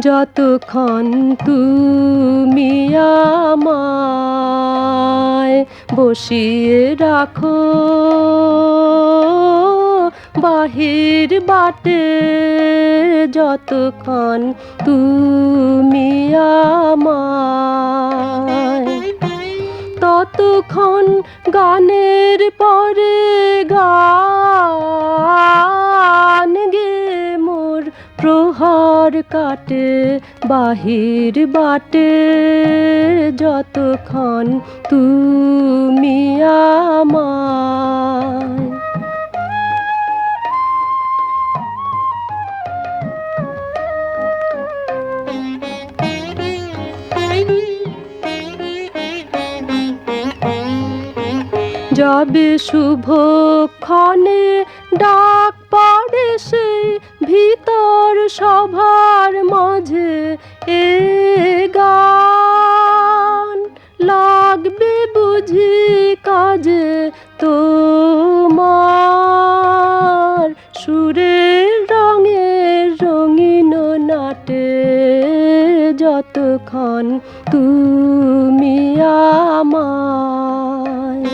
যতক্ষণ তুমি আমায় বসিয়ে রাখো বাহির বাটে যতক্ষণ তুমি আমায়। ততক্ষণ গানের পরে গান প্রহর কাটে বাহির বাটে। যতক্ষণ তুমি আমায়। যাবে শুভ ক্ষণে সভার মাঝে এ গান লাগবে বুঝি কাজে তোমার। সুরের রঙের রঙিন নাটে যতক্ষণ তুমি আমায়।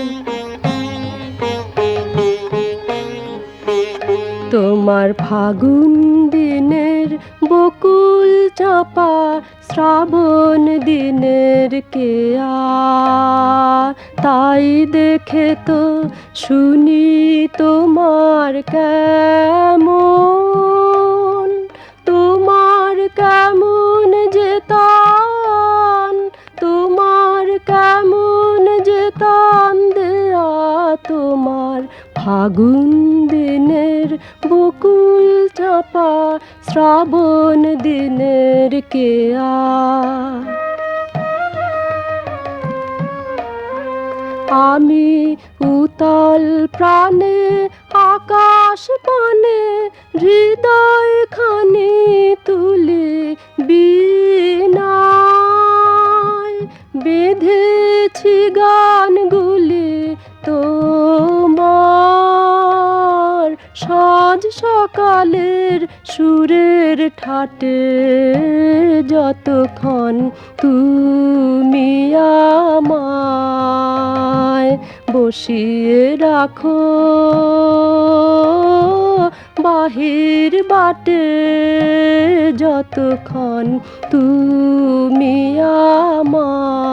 তোমার ফাগুন দিনের বকুল চাপা শ্রাবণ দিনের কেয়া। তাই দেখে তো শুনি তোমার কেমন ফাগুন দিনের বকুল চাপা শ্রাবণ দিনের কেয়া। আমি উতল প্রাণে, আকাশ পানে হৃদয় খানি তুলে বিনায়। বেঁধেছি গানগুলি সাজ সকালের সুরের ঠাটে যতক্ষণ তুমি আমায় বসিয়ে রাখো বাহির বাটে যতক্ষণ তুমি আমায়